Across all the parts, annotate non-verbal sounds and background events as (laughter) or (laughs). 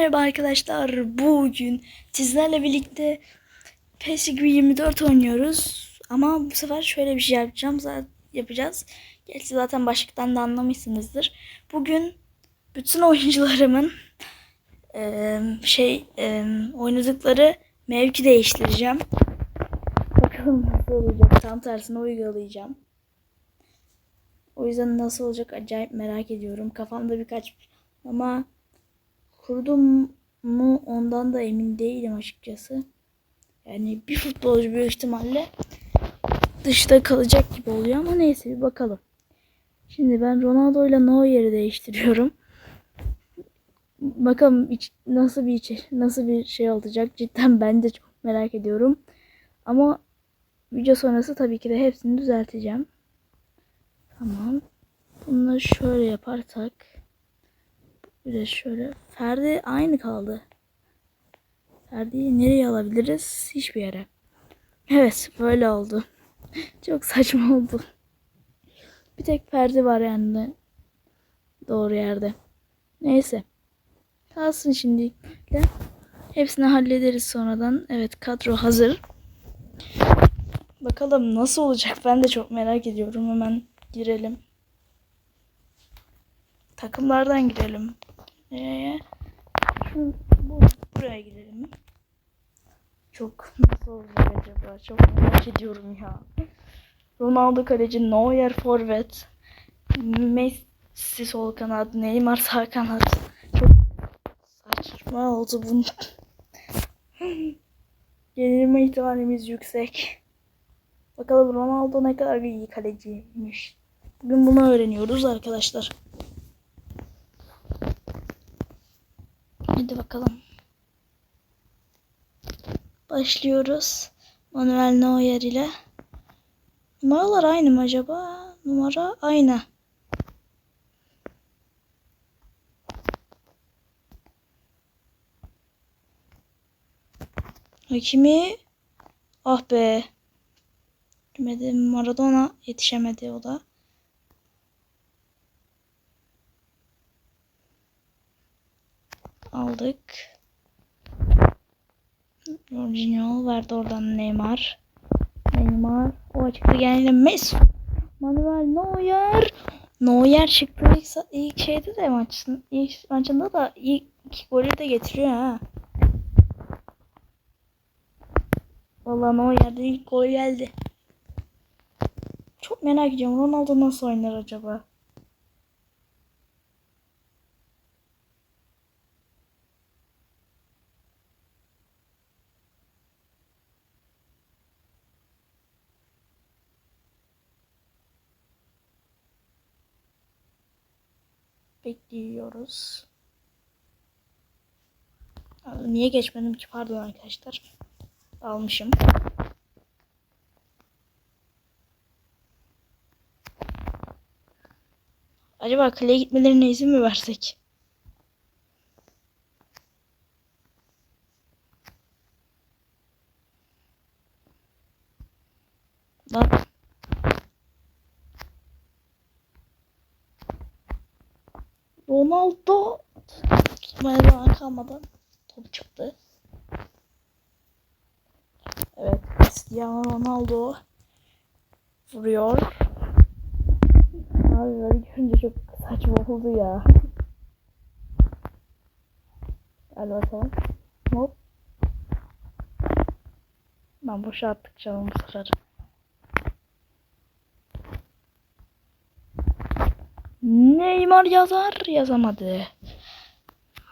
Merhaba arkadaşlar. Bugün sizlerle birlikte PES 24 oynuyoruz. Ama bu sefer şöyle bir şey yapacağım. Zaten yapacağız. Gerçi zaten başlıktan da anlamışsınızdır. Bugün bütün oyuncularımın eee, şey eee, oynadıkları mevki değiştireceğim. Bakalım nasıl olacak. Tam tersine uygulayacağım. O yüzden nasıl olacak acayip merak ediyorum. Kafamda birkaç ama kurdum mu ondan da emin değilim açıkçası. Yani bir futbolcu büyük ihtimalle dışta kalacak gibi oluyor ama neyse bir bakalım. Şimdi ben Ronaldo ile Neuer'i değiştiriyorum. Bakalım iç- nasıl bir içi, nasıl bir şey olacak. Cidden ben de çok merak ediyorum. Ama video sonrası tabii ki de hepsini düzelteceğim. Tamam. Bunları şöyle yaparsak bir de şöyle. Ferdi aynı kaldı. Ferdi'yi nereye alabiliriz? Hiçbir yere. Evet böyle oldu. (laughs) Çok saçma oldu. Bir tek Ferdi var yani doğru yerde. Neyse. Kalsın şimdi. Hepsini hallederiz sonradan. Evet kadro hazır. Bakalım nasıl olacak ben de çok merak ediyorum. Hemen girelim. Takımlardan girelim. Nereye? Şu, bu, buraya gidelim. Çok nasıl olacak acaba? Çok merak ediyorum ya. Ronaldo kaleci, Neuer forvet, Messi sol kanat, Neymar sağ kanat. Çok saçma oldu bu. (laughs) Yenilme ihtimalimiz yüksek. Bakalım Ronaldo ne kadar iyi kaleciymiş. Bugün bunu öğreniyoruz arkadaşlar. Hadi bakalım. Başlıyoruz. Manuel Neuer ile. Numaralar aynı mı acaba? Numara aynı. Hakimi ah be. Maradona yetişemedi o da. Aldık. Jorginho verdi oradan Neymar. Neymar. O açıkta geldi Messi. Manuel Neuer. Neuer çıktı ilk, ilk şeyde de maçın ilk maçında da ilk iki golü de getiriyor ha. Vallahi Neuer'de ilk gol geldi. Çok merak ediyorum Ronaldo nasıl oynar acaba? Bekliyoruz. Aa, Niye geçmedim ki pardon arkadaşlar. Almışım. Acaba kaleye gitmelerine izin mi versek? Lan. Ronaldo tutmaya kalmadan top çıktı. Evet, Cristiano Ronaldo vuruyor. Abi böyle görünce çok saçma oldu ya. Gel bakalım. Hop. Ben boşa attık canım bu sefer. Neymar yazar yazamadı.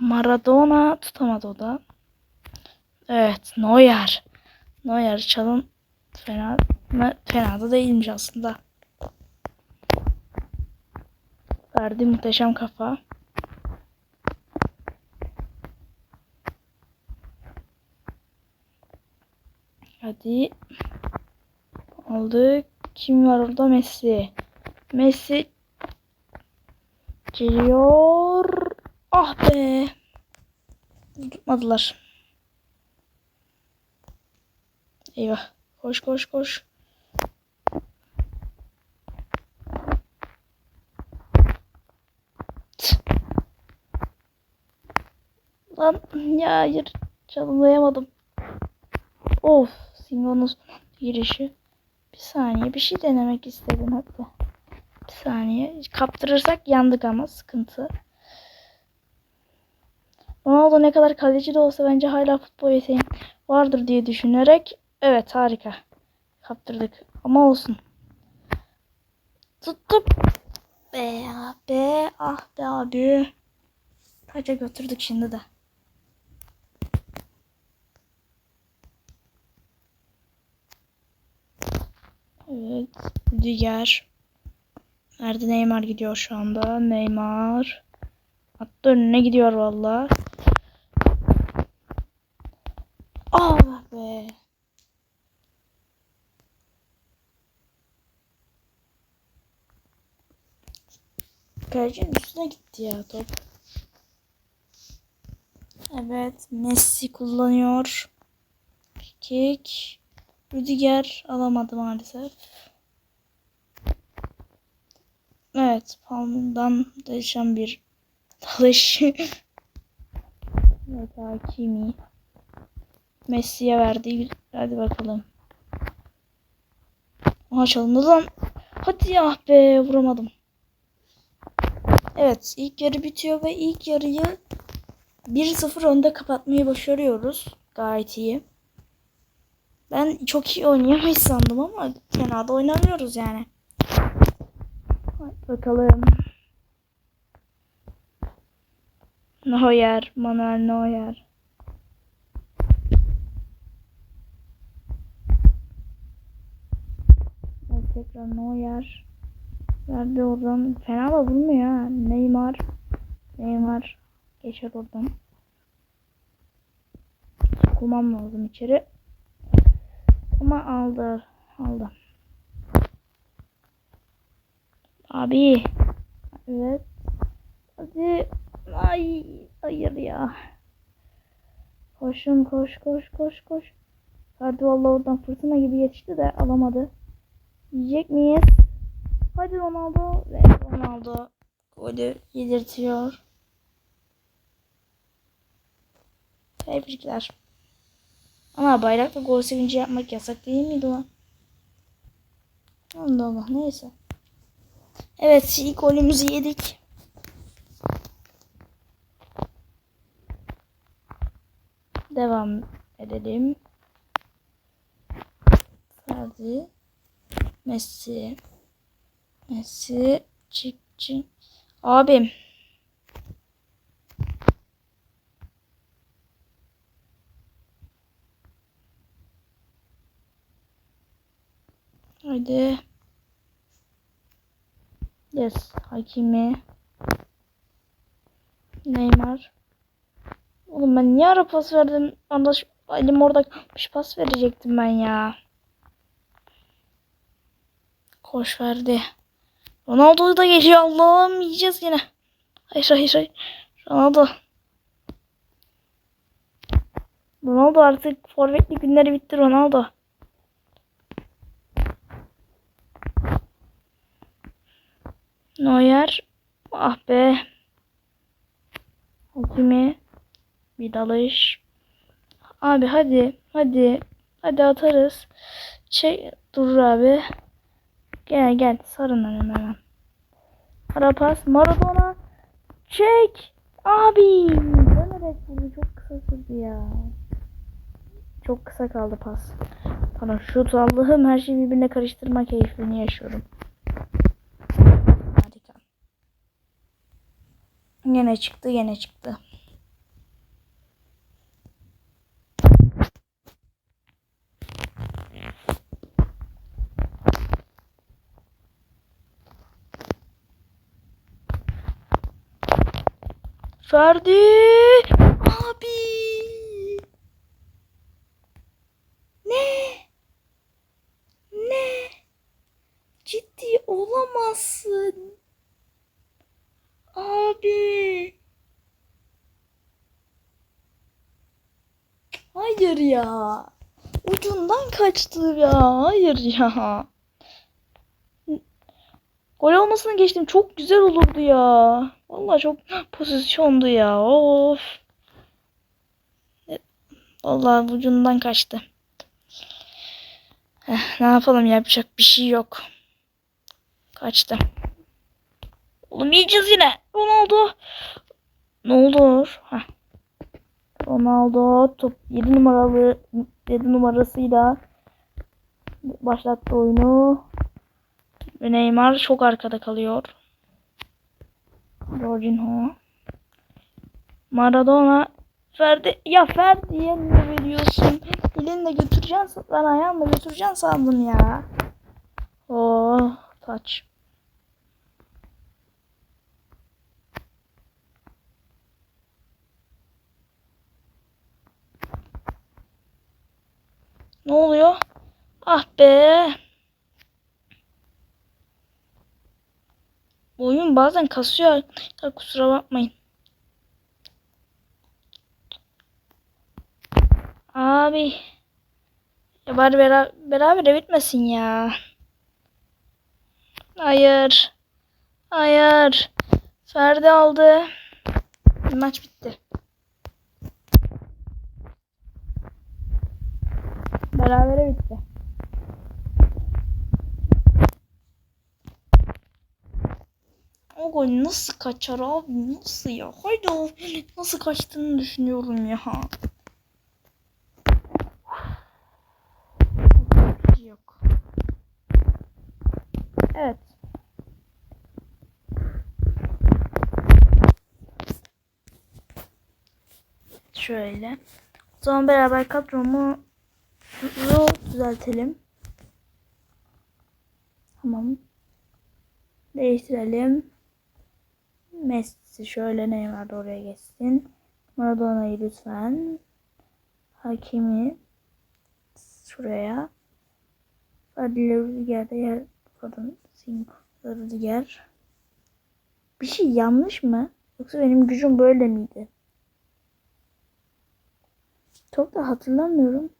Maradona tutamadı o da. Evet Neuer. Neuer çalın fena fena da değilmiş aslında. Verdi muhteşem kafa. Hadi. Aldık. Kim var orada? Messi. Messi geliyor. Ah be. Tutmadılar. Eyvah. Koş koş koş. Lan ya hayır. Çalımlayamadım. Of. Singo'nun girişi. Bir saniye. Bir şey denemek istedim hatta. Saniye. Kaptırırsak yandık ama sıkıntı. Ronaldo ne kadar kaleci de olsa bence hala futbol yeteneği vardır diye düşünerek evet harika. Kaptırdık. Ama olsun. Tuttum. Be be ah be abi. Taca götürdük şimdi de. Evet. Diğer. Nerede Neymar gidiyor şu anda? Neymar. Hatta önüne gidiyor valla. Allah be. Kalecinin üstüne gitti ya top. Evet. Messi kullanıyor. Kick. Rüdiger alamadı maalesef. Evet. Palm'dan değişen bir dalış. (laughs) evet Hakimi. Messi'ye verdi. Hadi bakalım. Aha çalındı lan. Hadi ya be vuramadım. Evet ilk yarı bitiyor ve ilk yarıyı 1-0 önde kapatmayı başarıyoruz. Gayet iyi. Ben çok iyi oynayamayız sandım ama fena da oynamıyoruz yani. Bakalım. Neuer, Manuel Neuer. Evet, tekrar Neuer. Verdi oradan. Fena da vurmuyor ha. Neymar. Neymar. Geçer oradan. Sokulmam lazım içeri. Ama aldı. Aldı. Abi. Evet. Hadi. Ay. Hayır ya. Koşun koş koş koş koş. Ferdi vallahi oradan fırtına gibi yetişti de alamadı. Yiyecek miyiz? Hadi Ronaldo ve Ronaldo golü yedirtiyor. Tebrikler. Ama bayrakla gol sevinci yapmak yasak değil miydi lan? Allah Allah neyse. Evet ilk golümüzü yedik. Devam edelim. Ferdi. Messi. Messi. Çık çık. Abim. Haydi. Yes. Hakimi. Neymar. Oğlum ben niye ara pas verdim? Anlaş elim orada kalmış pas verecektim ben ya. Koş verdi. Ronaldo da geliyor Allah'ım yiyeceğiz yine. Hayır hayır hayır. Ronaldo. Ronaldo artık forvetli günleri bitti Ronaldo. Neuer. Ah be. Hakimi. Bir dalış. Abi hadi. Hadi. Hadi atarız. Şey dur abi. Gel gel sarın hemen. Ara pas Maradona. Çek. Abi. Dönerek vurdu çok kısa sürdü ya. Çok kısa kaldı pas. Bana şut Allah'ım her şeyi birbirine karıştırma keyfini yaşıyorum. Harika. Yine çıktı yine çıktı. Ferdi. Abi. Ne? Ne? Ciddi olamazsın. Abi. Hayır ya. Ucundan kaçtı ya. Hayır ya. Gol olmasını geçtim. Çok güzel olurdu ya. Vallahi çok pozisyondu ya. Of. Vallahi ucundan kaçtı. Eh, ne yapalım yapacak bir şey yok. Kaçtı. Oğlum yiyeceğiz yine. Ronaldo. Ne olur. Heh. Ronaldo top 7 numaralı 7 numarasıyla başlattı oyunu. Ve Neymar çok arkada kalıyor. Jorginho. Maradona. Ferdi. Ya Ferdi'ye ne veriyorsun? Elinle götüreceksin. Ben ayağımla götüreceksin sandım ya. Oh taç. Ne oluyor? Ah be. Oyun bazen kasıyor. Kusura bakmayın. Abi. Ya bari bera beraber bitmesin ya. Hayır. Hayır. Ferdi aldı. Maç bitti. Berabere bitti. O gol nasıl kaçar abi? Nasıl ya? Haydi o nasıl kaçtığını düşünüyorum ya. Yok. Evet. Şöyle. O zaman beraber kadromu düzeltelim. Tamam. Değiştirelim. Messi şöyle Neymar oraya geçsin. Maradona'yı lütfen. Hakimi şuraya. Fadil Rüzgar'da yer kadın Singo Rüzgar. Bir şey yanlış mı? Yoksa benim gücüm böyle miydi? Çok da hatırlamıyorum.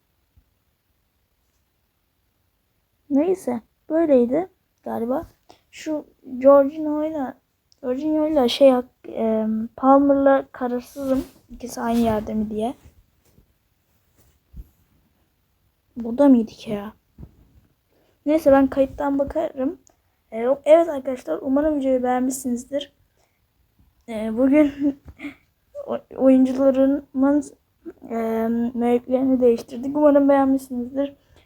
Neyse böyleydi galiba. Şu Jorginho'yla Jorginho'yla şey e, Palmer'la kararsızım. İkisi aynı yerde mi diye. Burada mıydık ya? Neyse ben kayıttan bakarım. E, evet arkadaşlar umarım videoyu beğenmişsinizdir. E, bugün (laughs) oyuncuların e, mevkilerini değiştirdik. Umarım beğenmişsinizdir.